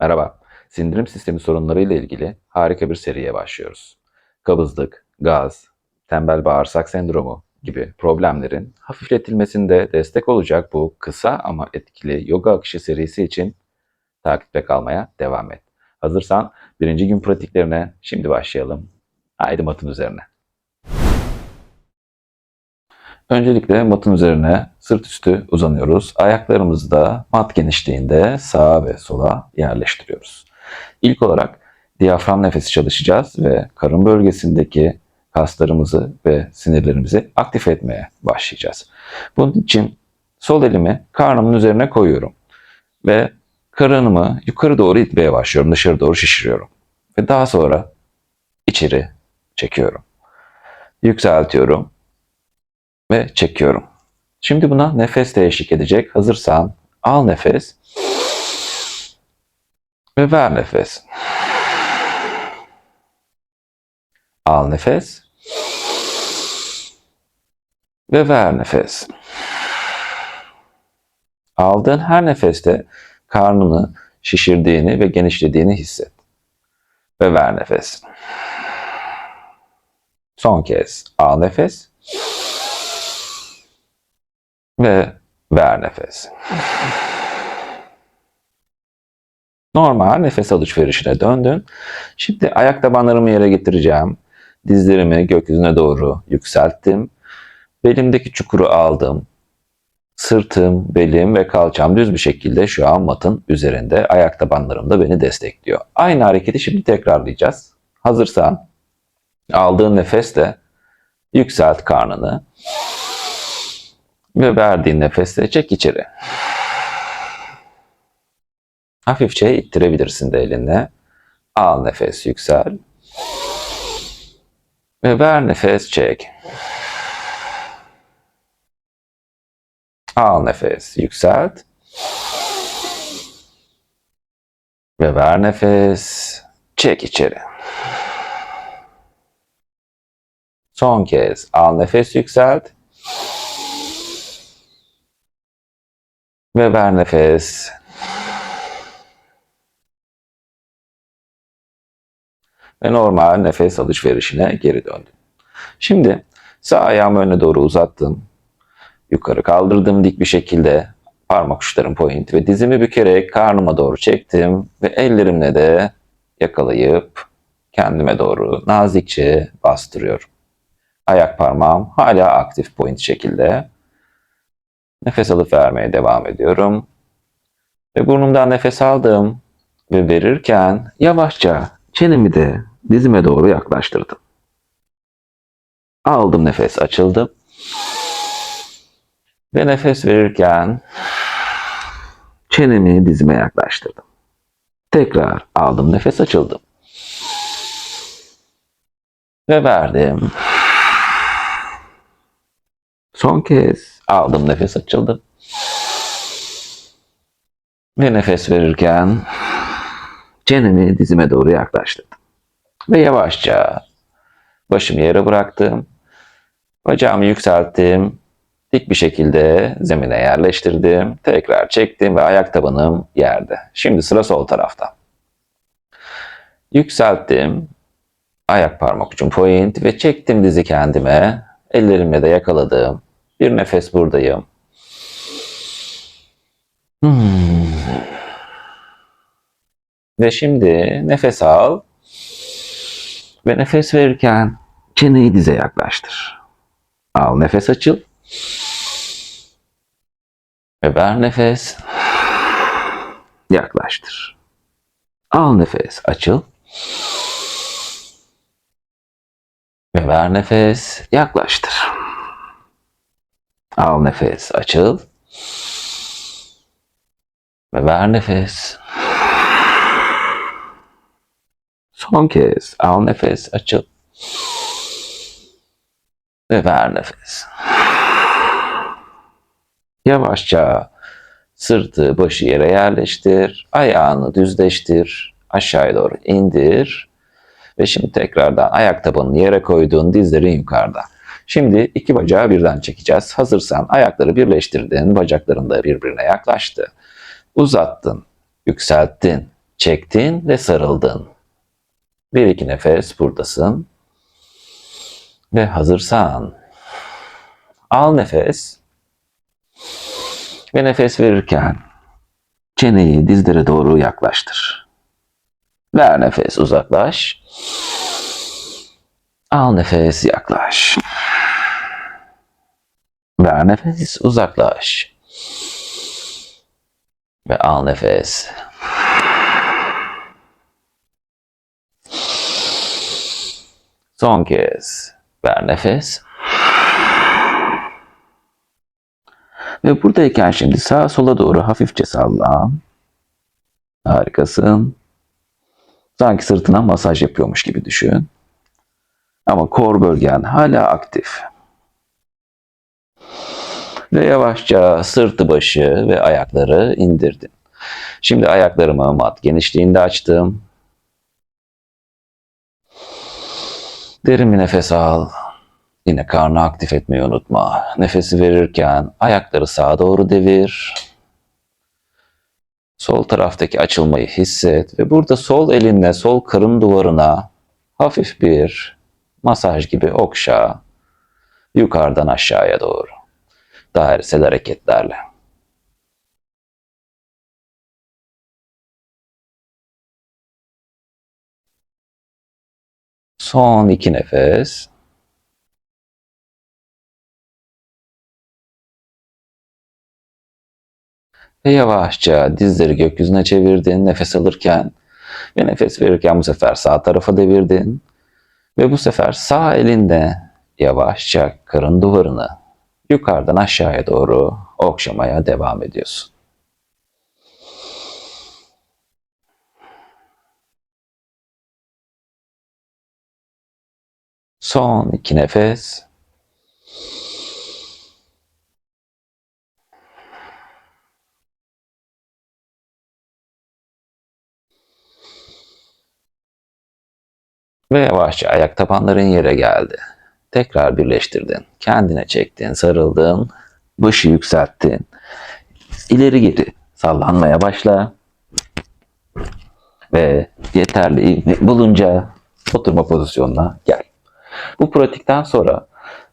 Merhaba, sindirim sistemi sorunları ile ilgili harika bir seriye başlıyoruz. Kabızlık, gaz, tembel bağırsak sendromu gibi problemlerin hafifletilmesinde destek olacak bu kısa ama etkili yoga akışı serisi için takipte kalmaya devam et. Hazırsan birinci gün pratiklerine şimdi başlayalım. Haydi matın üzerine. Öncelikle matın üzerine sırt üstü uzanıyoruz. Ayaklarımızı da mat genişliğinde sağa ve sola yerleştiriyoruz. İlk olarak diyafram nefesi çalışacağız ve karın bölgesindeki kaslarımızı ve sinirlerimizi aktif etmeye başlayacağız. Bunun için sol elimi karnımın üzerine koyuyorum ve karınımı yukarı doğru itmeye başlıyorum. Dışarı doğru şişiriyorum. Ve daha sonra içeri çekiyorum. Yükseltiyorum ve çekiyorum. Şimdi buna nefes de eşlik edecek. Hazırsan al nefes ve ver nefes. Al nefes ve ver nefes. Aldığın her nefeste karnını şişirdiğini ve genişlediğini hisset. Ve ver nefes. Son kez al nefes ve ver nefes. Normal nefes alışverişine döndün. Şimdi ayak tabanlarımı yere getireceğim. Dizlerimi gökyüzüne doğru yükselttim. Belimdeki çukuru aldım. Sırtım, belim ve kalçam düz bir şekilde şu an matın üzerinde. Ayak tabanlarım da beni destekliyor. Aynı hareketi şimdi tekrarlayacağız. Hazırsan aldığın nefesle yükselt karnını. Ve verdiğin nefesle çek içeri. Hafifçe ittirebilirsin de elinle. Al nefes yüksel. Ve ver nefes çek. Al nefes yükselt. Ve ver nefes çek içeri. Son kez al nefes yükselt. Ve ver nefes. Ve normal nefes alışverişine geri döndüm. Şimdi sağ ayağımı öne doğru uzattım. Yukarı kaldırdım dik bir şekilde. Parmak uçlarım point ve dizimi bükerek karnıma doğru çektim ve ellerimle de yakalayıp kendime doğru nazikçe bastırıyorum. Ayak parmağım hala aktif point şekilde. Nefes alıp vermeye devam ediyorum. Ve burnumdan nefes aldım ve verirken yavaşça çenemi de dizime doğru yaklaştırdım. Aldım nefes açıldım. Ve nefes verirken çenemi dizime yaklaştırdım. Tekrar aldım nefes açıldım. Ve verdim. Son kez aldım nefes açıldım. Ve nefes verirken çenemi dizime doğru yaklaştırdım. Ve yavaşça başımı yere bıraktım. Bacağımı yükselttim. Dik bir şekilde zemine yerleştirdim. Tekrar çektim ve ayak tabanım yerde. Şimdi sıra sol tarafta. Yükselttim. Ayak parmak ucum point ve çektim dizi kendime. Ellerimle de yakaladım. Bir nefes buradayım. Hmm. Ve şimdi nefes al. Ve nefes verirken çeneyi dize yaklaştır. Al nefes açıl. Ve ver nefes. Yaklaştır. Al nefes açıl. Ve ver nefes yaklaştır. Al nefes açıl. Ve ver nefes. Son kez al nefes açıl. Ve ver nefes. Yavaşça sırtı başı yere yerleştir. Ayağını düzleştir. Aşağıya doğru indir. Ve şimdi tekrardan ayak tabanını yere koyduğun dizlerin yukarıda. Şimdi iki bacağı birden çekeceğiz. Hazırsan ayakları birleştirdin. Bacakların da birbirine yaklaştı. Uzattın. Yükselttin. çektin ve sarıldın. Bir iki nefes buradasın. Ve hazırsan al nefes. Ve nefes verirken çeneyi dizlere doğru yaklaştır. Ver nefes uzaklaş. Al nefes yaklaş. Ver nefes uzaklaş. Ve al nefes. Son kez. Ver nefes. Ve buradayken şimdi sağa sola doğru hafifçe sallan. Harikasın. Sanki sırtına masaj yapıyormuş gibi düşün. Ama kor bölgen hala aktif. Ve yavaşça sırtı başı ve ayakları indirdin. Şimdi ayaklarımı mat genişliğinde açtım. Derin bir nefes al. Yine karnı aktif etmeyi unutma. Nefesi verirken ayakları sağa doğru devir. Sol taraftaki açılmayı hisset ve burada sol elinle sol karın duvarına hafif bir masaj gibi okşa yukarıdan aşağıya doğru. Dairesel hareketlerle. Son iki nefes. Ve yavaşça dizleri gökyüzüne çevirdin nefes alırken ve nefes verirken bu sefer sağ tarafa devirdin. Ve bu sefer sağ elinde yavaşça karın duvarını yukarıdan aşağıya doğru okşamaya devam ediyorsun. Son iki nefes. Ve yavaşça ayak tabanların yere geldi. Tekrar birleştirdin. Kendine çektin, sarıldın. Başı yükselttin. İleri geri sallanmaya başla. Ve yeterli bulunca oturma pozisyonuna gel. Bu pratikten sonra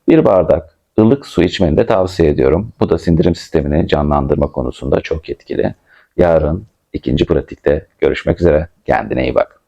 bir bardak ılık su içmeni de tavsiye ediyorum. Bu da sindirim sistemini canlandırma konusunda çok etkili. Yarın ikinci pratikte görüşmek üzere. Kendine iyi bak.